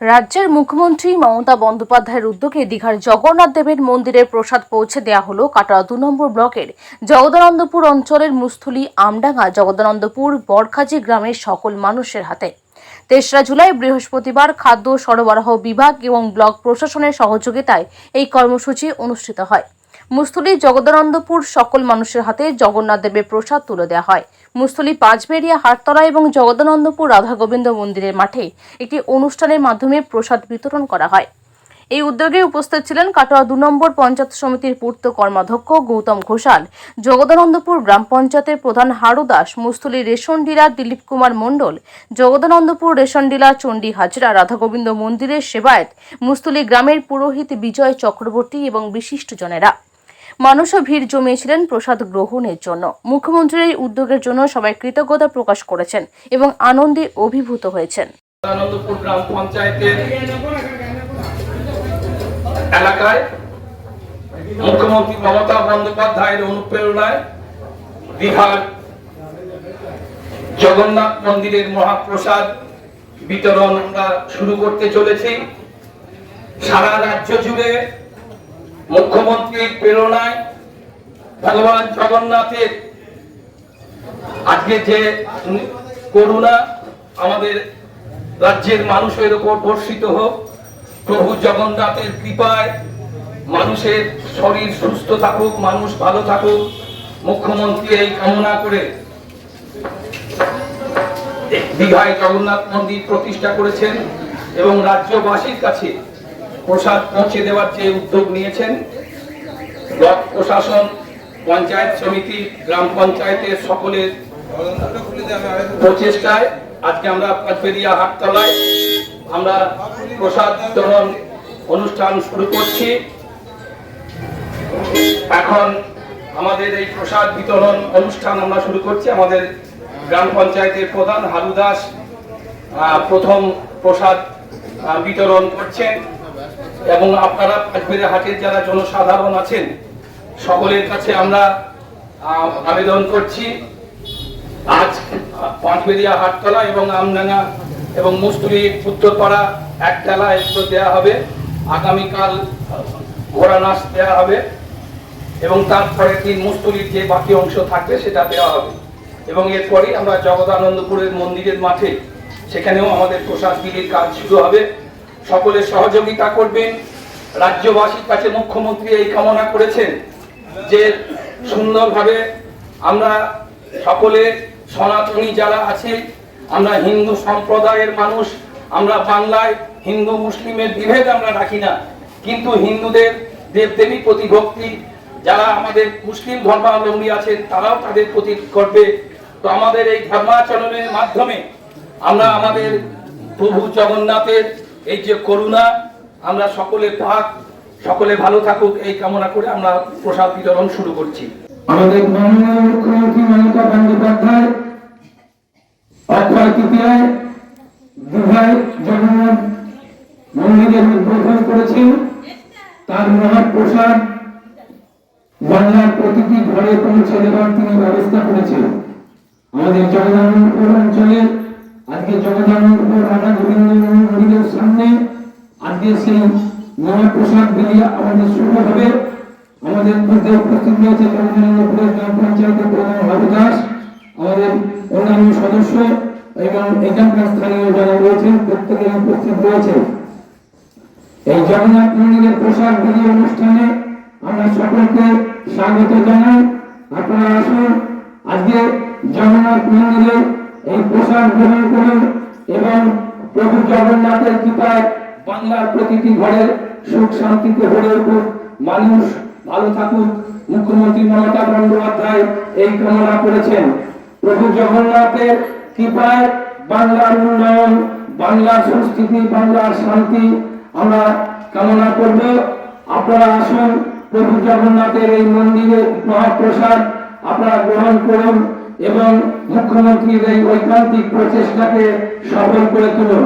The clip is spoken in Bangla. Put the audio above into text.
রাজ্যের মুখ্যমন্ত্রী মমতা বন্দ্যোপাধ্যায়ের উদ্যোগে দীঘার জগন্নাথ দেবের মন্দিরের প্রসাদ পৌঁছে দেওয়া হল কাটা দু নম্বর ব্লকের জগদানন্দপুর অঞ্চলের মুস্থলি আমডাঙ্গা জগদানন্দপুর বরখাজি গ্রামের সকল মানুষের হাতে। তেসরা জুলাই বৃহস্পতিবার খাদ্য সরবরাহ বিভাগ এবং ব্লক প্রশাসনের সহযোগিতায় এই কর্মসূচি অনুষ্ঠিত হয়। মুস্থলি জগদানন্দপুর সকল মানুষের হাতে জগন্নাথ দেবের প্রসাদ তুলে দেওয়া হয়। মুস্থলি পাঁচবেরিয়া হাটতলা এবং জগদানন্দপুর রাধা গোবিন্দ মন্দিরের মাঠে একটি অনুষ্ঠানের মাধ্যমে প্রসাদ বিতরণ করা হয়। এই উদ্যোগে উপস্থিত ছিলেন কাটোয়া দু নম্বর পঞ্চায়েত সমিতির পূর্ত কর্মাধ্যক্ষ গৌতম ঘোষাল, জগদানন্দপুর গ্রাম পঞ্চায়েতের প্রধান Haru Das, Musthali ration dealer Dilip Kumar Mandal, Jagadanandapur ration dealer Chandi Hazra Radhagobinda মন্দিরের সেবায়েত, মুস্থলি গ্রামের পুরোহিত বিজয় চক্রবর্তী এবং বিশিষ্টজনেরা। মানুষও ভিড় জমিয়েছিলেন প্রসাদ গ্রহণের জন্য। মুখ্যমন্ত্রীর এই উদ্যোগের জন্য সবাই কৃতজ্ঞতা প্রকাশ করেছেন এবং আনন্দে অভিভূত হয়েছেন। মুখ্যমন্ত্রী মমতা বন্দ্যোপাধ্যায়ের অনুপ্রেরণায় দীঘার জগন্নাথ মন্দিরের মহাপ্রসাদ বিতরণ আমরা শুরু করতে চলেছি। সারা রাজ্য জুড়ে মুখ্যমন্ত্রীর প্রেরণায় ভগবান জগন্নাথের আজকে যে করুণা আমাদের রাজ্যের মানুষের উপর বর্ষিত হোক, প্রভু জগন্নাথের কৃপায় মানুষের শরীর সুস্থ থাকুক, মানুষ ভালো থাকুক। মুখ্যমন্ত্রী এই কামনা করে দীঘায় জগন্নাথ মন্দির প্রতিষ্ঠা করেছেন এবং রাজ্যবাসীর কাছে প্রসাদ পৌঁছে দেওয়ার যে উদ্যোগ নিয়েছেন, ব্লক প্রশাসন, পঞ্চায়েত সমিতি, গ্রাম পঞ্চায়েতের সকলের প্রচেষ্টায় আজকে আমরা পাঁচবেরিয়া হাটতলায় আমরা প্রসাদ বিতরণ অনুষ্ঠান শুরু করছি। এখন আমাদের এই প্রসাদ বিতরণ অনুষ্ঠান আমরা শুরু করছি। আমাদের গ্রাম পঞ্চায়েতের প্রধান হারু দাস প্রথম প্রসাদ বিতরণ করছেন। এবং আপনারা পাঁচবেরিয়া হাটের যারা জনসাধারণ আছেন, সকলের কাছে আমরা আবেদন করছি, আজ পাঁচবেরিয়া হাটতলা এবং আমডাঙ্গা এবং মুস্তুরি উত্তরপাড়া একতলা এগুলো দেওয়া হবে। আগামীকাল ঘোড়া নাচ দেওয়া হবে এবং তারপরে দিন মুস্তুরির যে বাকি অংশ থাকবে সেটা দেওয়া হবে। এবং এরপরেই আমরা জগদানন্দপুরের মন্দিরের মাঠে, সেখানেও আমাদের প্রসাদ বিলির কাজ শুরু হবে। সকলে সহযোগিতা করবেন। রাজ্যবাসীর কাছে মুখ্যমন্ত্রী এই কামনা করেছেন যে সুন্দরভাবে আমরা সকলে সনাতনী যারা আছে, আমরা হিন্দু সম্প্রদায়ের মানুষ, আমরা বাংলায় হিন্দু মুসলিমের বিভেদ আমরা রাখি না। কিন্তু হিন্দুদের দেবদেবী প্রতি ভক্তি যারা আমাদের মুসলিম ধর্মাবলম্বী আছেন, তারাও তাদের প্রতি করবে তো আমাদের এই ধর্মাচরণের মাধ্যমে আমরা আমাদের প্রভু জগন্নাথের এই যে করুণা, আমরা সকলে পাক সকলে ভালো থাকুক, এই কামনা করে আমরা প্রসাদ বিতরণ শুরু করছি। আমাদের বন্দ্যোপাধ্যায় করেছেন। তার ঘরে পৌঁছে দেওয়ার ব্যবস্থা করেছেন। আমাদের জগদানন্দপুর অঞ্চলে আজকে জগদানন্দপুর রাধা গোবিন্দ আজকে সেই মহাপ্রসাদ বিলিয়া আমাদের শুরু হবে। আমাদের মধ্যে উপস্থিত রয়েছে গ্রাম পঞ্চায়েতের প্রধান হাবু দাস, আমাদের অন্যান্য সদস্য এবং এখানকার স্থানীয় যারা রয়েছেন প্রত্যেকে উপস্থিত রয়েছে। এই জগন্নাথ মন্দিরের প্রসাদ বিধি অনুষ্ঠানে আমরা সকলকে স্বাগত জানাই। আপনারা আসুন, আজকে জগন্নাথ মন্দিরে এই প্রসাদ গ্রহণ করুন এবং প্রভু জগন্নাথের কৃপায় বাংলার প্রতিটি ঘরে সুখ শান্তিতে ভরে উঠুক মানুষ ভালো থাকুক মুখ্যমন্ত্রী মমতা বন্দ্যোপাধ্যায় এই কামনা করেছেন। প্রভু জগন্নাথের কৃপায় বাংলার উন্নয়ন, বাংলার সংস্কৃতি, বাংলার শান্তি আমরা কামনা করব। আপনারা আসুন, প্রভু জগন্নাথের এই মন্দিরে মহাপ্রসাদ আপনারা গ্রহণ করুন এবং মুখ্যমন্ত্রীর এই ঐকান্তিক প্রচেষ্টাকে সফল করে তুলুন।